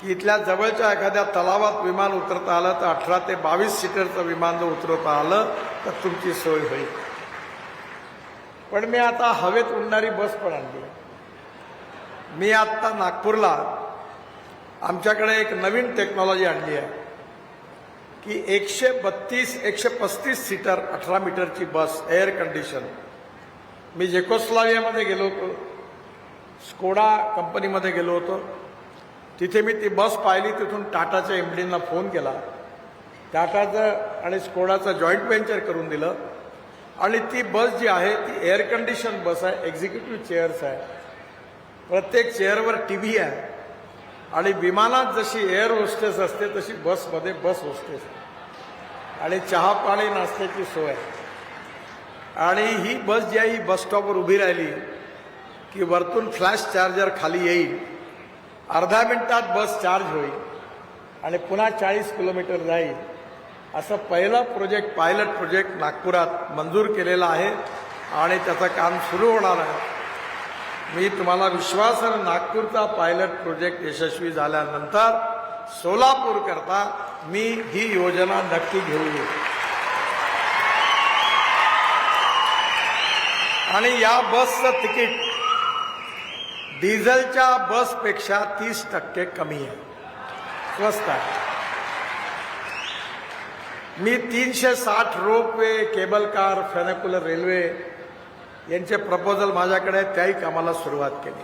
की इथल्या जवळच्या एखाद्या तलावात विमान उतरता आलं तर अठरा ते बावीस सीटरचं विमान जर उतरवता आलं तर तुमची सोय होईल. पण मी आता हवेत उडणारी बस पण आणली. मी आत्ता नागपूरला आमच्याकडे एक नवीन टेक्नॉलॉजी आणली आहे की एकशे बत्तीस एकशे पस्तीस सीटर अठरा मीटरची बस एअर कंडिशन मी जेकोस्लावियामध्ये गेलो होतो. स्कोडा कंपनीमध्ये गेलो होतो. तिथे मी ती बस पाहिली तिथून टाटाच्या एमडींना फोन केला. टाटाचं आणि स्कोडाचं जॉईंट व्हेंचर करून दिलं. आणि ती बस जी आहे ती एअर कंडिशन बस आहे एक्झिक्युटिव्ह चेअर्स आहे. प्रत्येक चेअरवर टी व्ही आहे. आणि विमानात जशी एअर होस्टेस असते तशी बसमध्ये बस होस्टेस आणि चहा पाणी नाश्त्याची सोय आहे. आणि ही बस जी आहे ही बस स्टॉपवर उभी राहिली की वरतून फ्लॅश चार्जर खाली येईल. अर्धा मिनिटात बस चार्ज होईल आणि पुन्हा चाळीस किलोमीटर जाईल. असं पहिलं प्रोजेक्ट पायलट प्रोजेक्ट नागपुरात मंजूर केलेला आहे आणि त्याचं काम सुरू होणार आहे. मी तुम्हाला विश्वासानं नागपूरचा पायलट प्रोजेक्ट यशस्वी झाल्यानंतर सोलापूर करता मी ही योजना नक्की घेऊ येईल. आणि या बसचं तिकीट डिझेलच्या बसपेक्षा तीस टक्के कमी आहे. स्वस्त आहे. मी तीनशे साठ ropeway cable car funicular railway यांचे प्रपोजल माझ्याकडे त्याही कामाला सुरुवात केली.